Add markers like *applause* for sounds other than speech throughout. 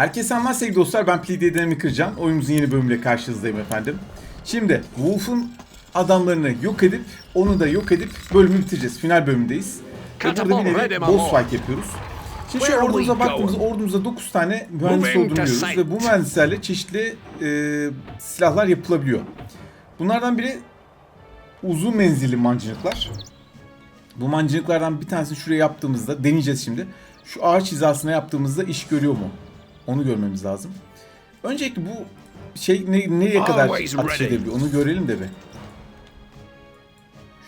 Herkese selamlar sevgili dostlar. Ben Play Denemi Kırcan. Oyunumuzun yeni bölümüyle karşınızdayım efendim. Şimdi Wolf'un adamlarını yok edip onu da yok edip bölümü bitireceğiz. Final bölümündeyiz. Ve burada bir nevi boss fight yapıyoruz. Şimdi are ordumuza baktığımızda ordumuzda 9 tane mühendis olduğunu görüyoruz ve bu mühendislerle çeşitli e, silahlar yapılabiliyor. Bunlardan biri uzun menzilli mancınıklar. Bu mancınıklardan bir tanesini şuraya yaptığımızda deneyeceğiz şimdi. Şu ağaç hizasına yaptığımızda iş görüyor mu? Onu görmemiz lazım. Öncelikle bu şey ne, nereye kadar ready. edebiliyor? Onu görelim de bir.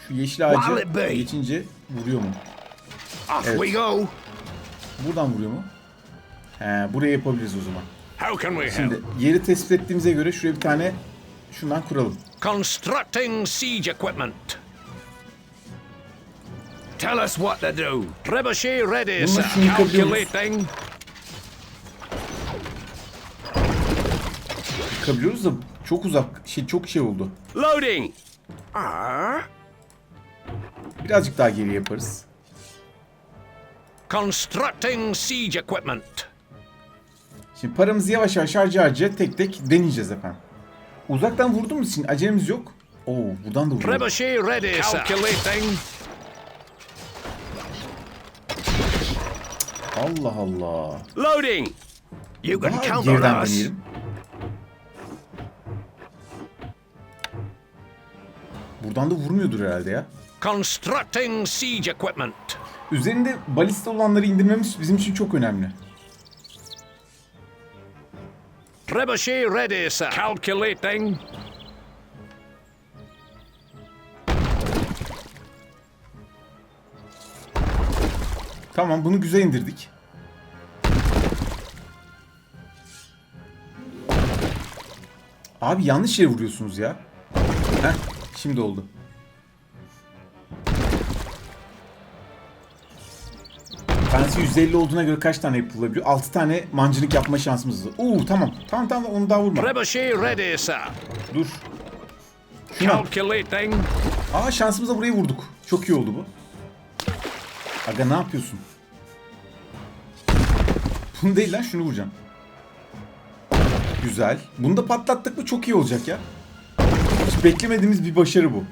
Şu yeşil ağacı geçince vuruyor mu? Evet. Buradan vuruyor mu? He, buraya yapabiliriz o zaman. Şimdi yeri tespit ettiğimize göre şuraya bir tane şundan kuralım. Constructing siege equipment. Tell us what to do. Trebuchet ready, sir. Calculating. Çıkabiliyoruz da çok uzak, şey çok şey oldu. Loading. Ah. Birazcık daha geri yaparız. Constructing siege equipment. Şimdi paramızı yavaş yavaş harca harca tek tek deneyeceğiz efendim. Uzaktan vurduğumuz için acelemiz yok. Oo buradan da vuruyor. Trebuchet ready, sir. Calculating. Allah Allah. Loading. You can Daha count geriden on us. deneyelim. Buradan da vurmuyordur herhalde ya. Constructing siege equipment. Üzerinde balista olanları indirmemiz bizim için çok önemli. Trebuchet ready, sir. Calculating. Tamam bunu güzel indirdik. Abi yanlış yere vuruyorsunuz ya. Heh şimdi oldu. Tanesi 150 olduğuna göre kaç tane yapılabiliyor? 6 tane mancınık yapma şansımız var. Oo tamam. Tamam tamam onu daha vurma. Trebuchet ready, sir. Dur. Şuna. Calculating. Aa şansımıza burayı vurduk. Çok iyi oldu bu. Aga ne yapıyorsun? Bunu değil lan şunu vuracağım. Güzel. Bunu da patlattık mı çok iyi olacak ya. Beklemediğimiz bir başarı bu.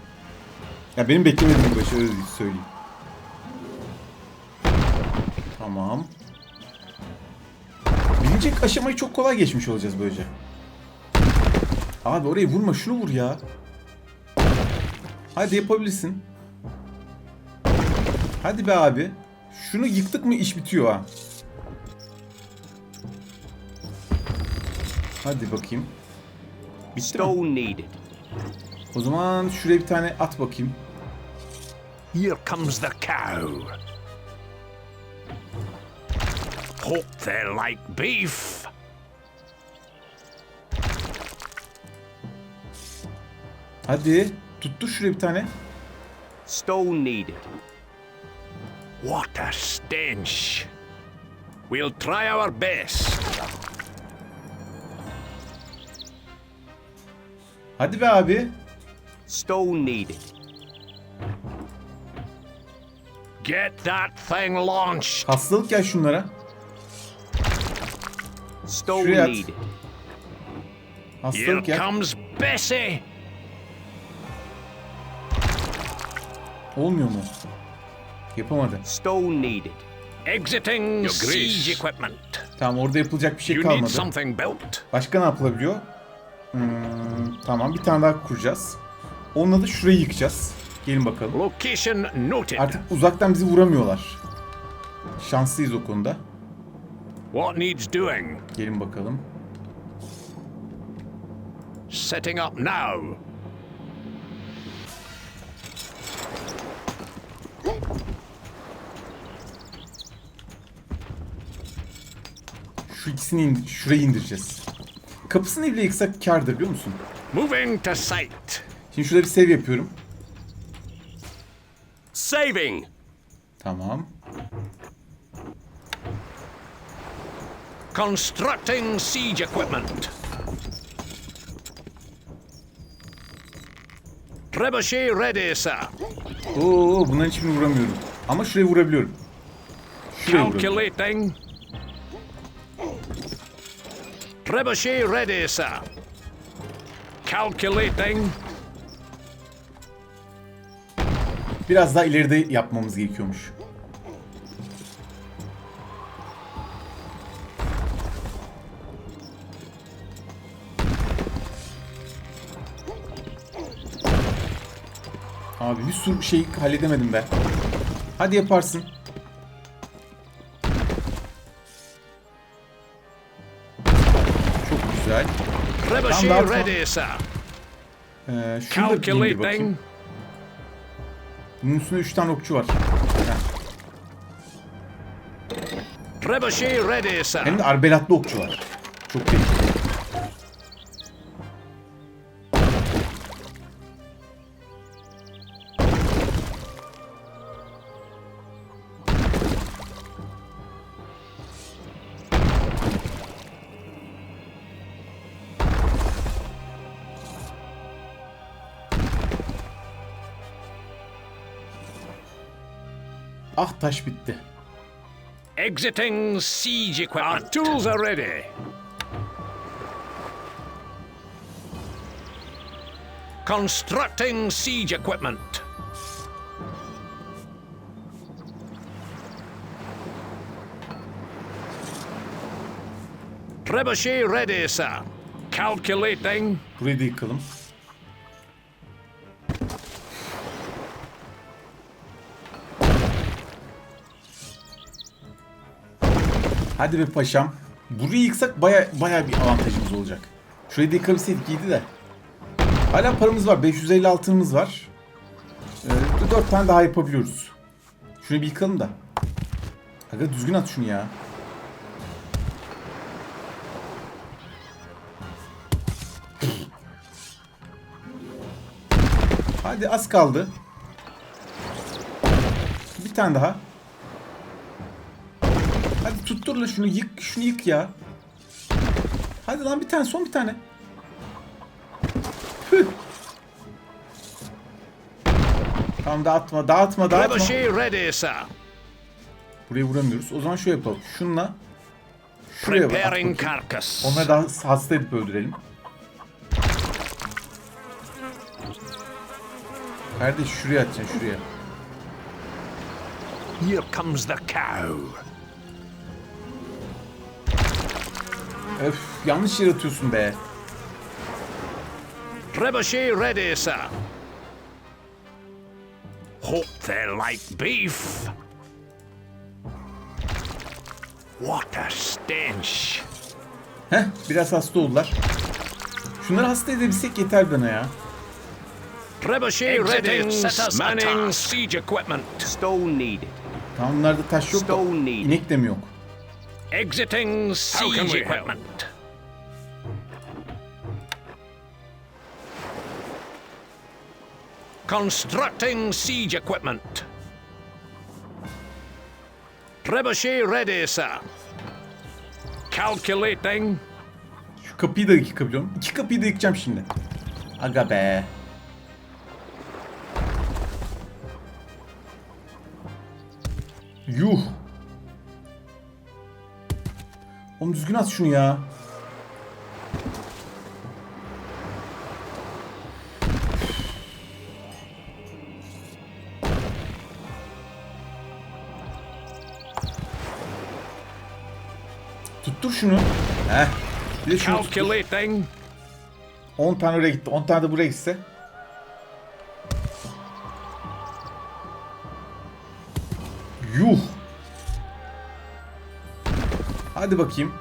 Ya benim beklemediğim bir başarı öyle söyleyeyim. Tamam. Birinci aşamayı çok kolay geçmiş olacağız böylece. Abi orayı vurma şunu vur ya. Hadi yapabilirsin. Hadi be abi. Şunu yıktık mı iş bitiyor ha. Hadi bakayım. Bitti mi? Stone needed. O zaman şuraya bir tane at bakayım. Here comes the cow. Hope they like beef. Hadi. Tuttu şuraya bir tane. Stone needed. What a stench. We'll try our best. Hadi be abi. Stone needed. Get that thing launched. Hastalık gel şunlara. Stone Şuraya at. needed. Here Hastalık gel. comes Bessie. Olmuyor mu? Yapamadı. Stone needed. Exiting siege equipment. Tamam orada yapılacak bir şey You need kalmadı. something built. Başka ne yapılabiliyor? Hmm, tamam bir tane daha kuracağız. Onunla da şurayı yıkacağız. Gelin bakalım. Location noted. Artık uzaktan bizi vuramıyorlar. Şanslıyız o konuda. What needs doing? Gelin bakalım. Setting up now. Şu ikisini indir, şurayı indireceğiz. Kapısını bile yıksak kârdır biliyor musun? Moving to site. Şimdi şurada bir save yapıyorum. Saving. Tamam. Constructing siege equipment. Trebuchet ready, sir. Oo bunların hiçbirini vuramıyorum. Ama şuraya vurabiliyorum. Şuraya vurabiliyorum. Calculating. Trebuchet ready, sir. Calculating. Biraz daha ileride yapmamız gerekiyormuş. Abi bir sürü şey halledemedim be. Hadi yaparsın. Dağıtma. ready, sir. Ee, şunu da bir indir bakayım. Bunun üstünde 3 tane okçu var. Heh. Trebuchet ready, sir. Hem de arbelatlı okçu var. Çok tehlikeli. Ah taş bitti. Exiting siege equipment. Our tools are ready. Constructing siege equipment. Trebuchet ready, sir. Calculating. Da yıkalım. Hadi be paşam. Burayı yıksak baya baya bir avantajımız olacak. Şurayı da yıkabilseydik iyiydi de. Hala paramız var. 550 altınımız var. Ee, 4 tane daha yapabiliyoruz. Şunu bir yıkalım da. Aga düzgün at şunu ya. Hadi az kaldı. Bir tane daha. Tuttur la şunu yık şunu yık ya. Hadi lan bir tane son bir tane. Püh. Tamam dağıtma dağıtma dağıtma. Buraya vuramıyoruz. O zaman şöyle yapalım. Şunla şuraya Preparing carcass. Onları daha hasta edip öldürelim. Kardeş şuraya atacaksın şuraya. Here comes the cow. Öf yanlış yere atıyorsun be. Trebuchet ready, sir. Hope they like beef. What a stench. Heh biraz hasta oldular. Şunları hasta edebilsek yeter bana ya. Trebuchet ready, manning siege equipment. Stone needed. Tamam bunlarda taş yok da Stone needed. inek de mi yok? Exiting siege equipment. Constructing siege equipment. Trebuchet ready, sir. Calculating. Şu kapıyı da yıkabiliyorum. İki kapıyı da yıkacağım şimdi. Aga be. Yuh. Oğlum düzgün at şunu ya. Tuttur şunu. Heh. Bir de şunu tuttur. Calculating. 10 tane oraya gitti. 10 tane de buraya gitse. Yuh. Hadi bakayım.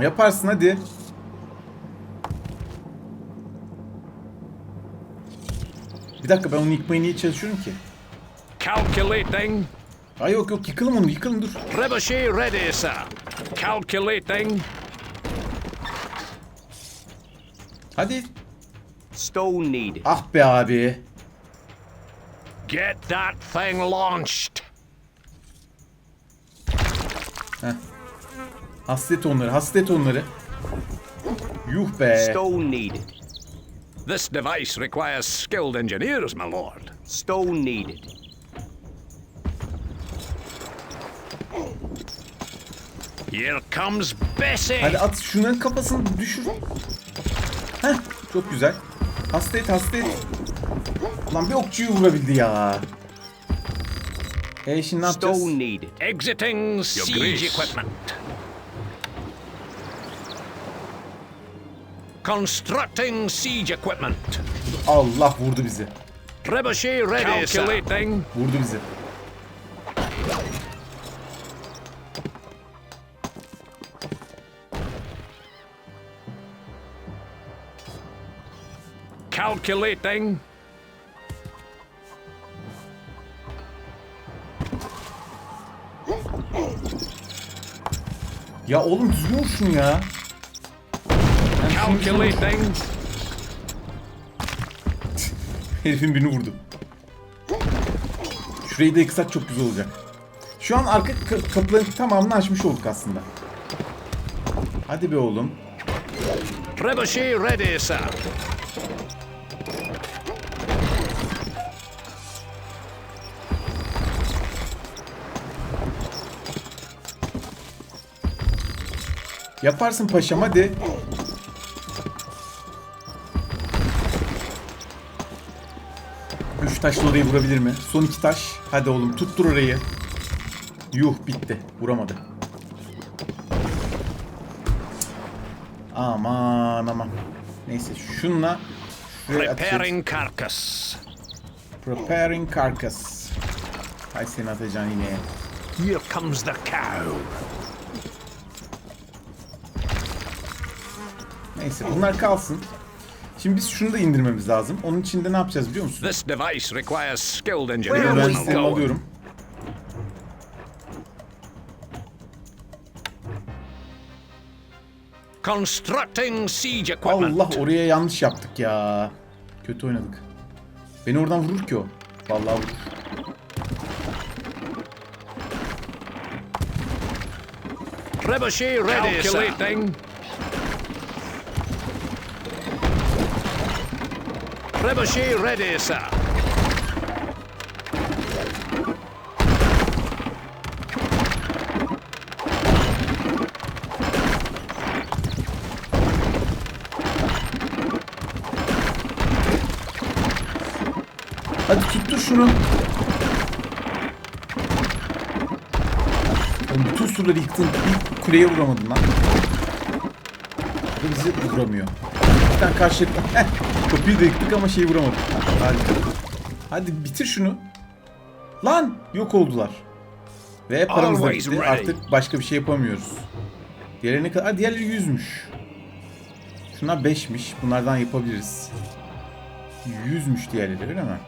Yaparsın hadi. Bir dakika ben onu yıkmaya niye çalışıyorum ki? Calculating. Ay yok yok yıkalım onu yıkalım dur. Trebuchet ready, sir. Calculating. Hadi. Stone needed. Ah be abi. Get that thing launched. Hasret onları hasret onları. Yuh be. Stone needed. This device requires skilled engineers, my lord. Stone Here comes Bessie. Hadi at şunların kafasını düşür. Heh çok güzel. Hasta et hasta et. Lan bir okçuyu vurabildi ya. E şimdi ne yapacağız? Stone needed. Exiting siege equipment. Constructing siege equipment. Allah vurdu bizi. Trebuchet ready, sir. Calculating. Vurdu bizi. Calculating. Ya oğlum düzgün ya. Şunu- Calculating. *laughs* Herifin birini vurdu. Şurayı da yıksak çok güzel olacak. Şu an arka ka- kapıların tamamını açmış olduk aslında. Hadi be oğlum. Trebuchet ready, sir. Yaparsın paşam hadi. Üç taşla orayı vurabilir mi? Son iki taş. Hadi oğlum tuttur orayı. Yuh bitti. Vuramadı. Aman aman. Neyse şunla şuraya. Preparing carcass. Preparing carcass. Hay seni atacaksın yine. Here comes the cow. Neyse bunlar kalsın. Şimdi biz şunu da indirmemiz lazım. Onun için de ne yapacağız biliyor musun? This device requires skilled engineers. Mühendislerimi going? alıyorum. Constructing siege equipment. Allah oraya yanlış yaptık ya. Kötü oynadık. Beni oradan vurur ki o. Vallahi vurur. Trebuchet ready, Calculating. Trebuchet ready, sir. Hadi tuttur şunu. Oğlum bütün surları yıktın. Bir kuleye vuramadın lan. Bizi vuramıyor. Tane karşılıklı. *laughs* Kapıyı da yıktık ama şeyi vuramadık. Harika. Hadi bitir şunu. Lan yok oldular. Ve paramız da bitti. Artık başka bir şey yapamıyoruz. Diğerleri ne kadar? Diğerleri 100'müş. Şunlar 5'miş. Bunlardan yapabiliriz. 100'müş diğerleri öyle mi?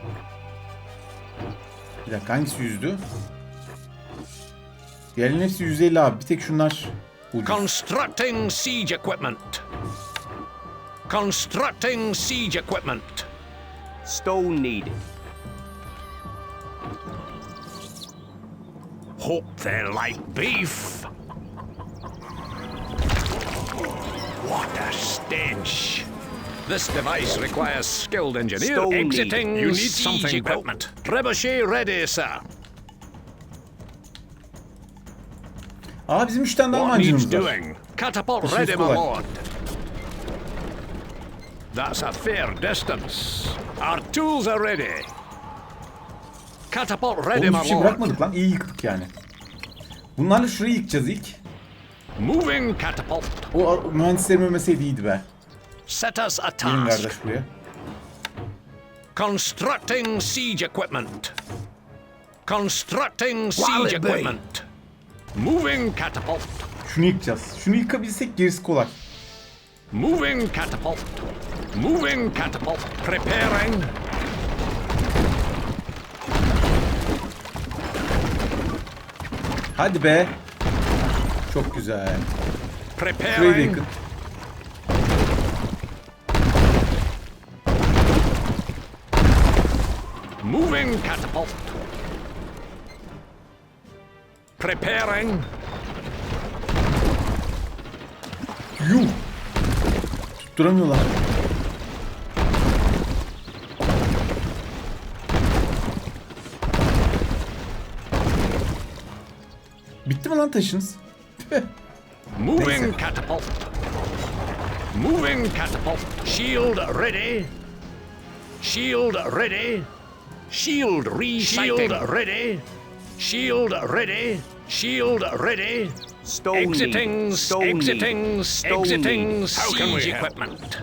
Bir dakika hangisi yüzdü? Diğerlerinin hepsi 150 abi. Bir tek şunlar ucuz. Constructing siege equipment. Constructing siege equipment. Stone needed. Hope they're like beef. What a stench. This device requires skilled engineer Stone need. exiting You need siege something built. equipment. Trebuchet ready, sir. Aa bizim 3 tane daha What needs mancınımız var. doing? Catapult İşimiz ready, my kolay. lord. That's a fair distance. Our tools are ready. Catapult ready, Oğlum my hiçbir şey lord. bırakmadık lan. İyi yıktık yani. Bunlarla şurayı yıkacağız ilk. Moving catapult. O a- mühendislerim ölmeseydi iyiydi be. Set us a Gelin task. kardeş buraya. Constructing siege equipment. Constructing siege equipment. Moving catapult. Şunu yıkacağız. Şunu yıkabilsek gerisi kolay. Moving catapult. Moving catapult. Preparing. Hadi be. Çok güzel. Şurayı da Preparing. Moving catapult. Preparing. Yuh. Tutturamıyorlar. Lan taşınız? Moving catapult. Moving catapult. Shield ready. Shield ready. Shield resighting. Shield ready. Shield ready. Shield ready. Stone exiting, needed. Stone exiting, needed. Stone exiting needed. How can we equipment.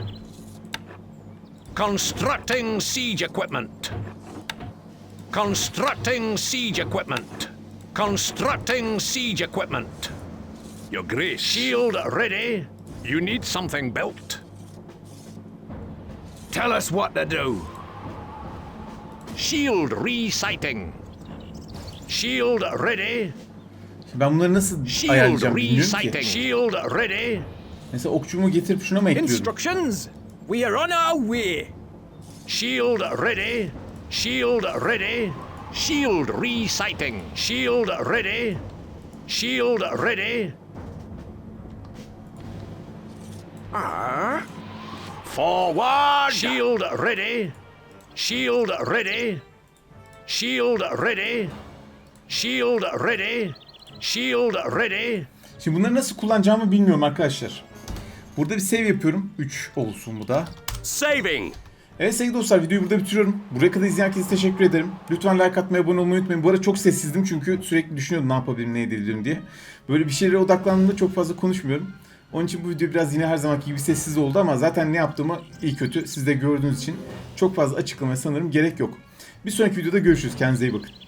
Constructing siege equipment. Constructing siege equipment. Constructing siege equipment. Your Grace. Shield ready. You need something built. Tell us what to do. Shield resighting. Shield ready. Ben bunları nasıl Shield ayarlayacağım bilmiyorum resighting. ki. Shield ready. Mesela okçumu getirip şuna mı ekliyorum? Instructions! We are on our way! Shield ready. Shield ready. Shield resighting. Shield ready. Shield ready. Ah! Forward! Shield ready. Shield ready. Shield ready. Shield ready. Shield ready. Şimdi bunları nasıl kullanacağımı bilmiyorum arkadaşlar. Burada bir save yapıyorum. 3 olsun bu da. Saving. Evet sevgili dostlar videoyu burada bitiriyorum. Buraya kadar izleyen herkese teşekkür ederim. Lütfen like atmayı, abone olmayı unutmayın. Bu arada çok sessizdim çünkü sürekli düşünüyordum ne yapabilirim, ne edebilirim diye. Böyle bir şeylere odaklandığımda çok fazla konuşmuyorum. Onun için bu video biraz yine her zamanki gibi sessiz oldu ama zaten ne yaptığımı iyi kötü siz de gördüğünüz için çok fazla açıklamaya sanırım gerek yok. Bir sonraki videoda görüşürüz. Kendinize iyi bakın.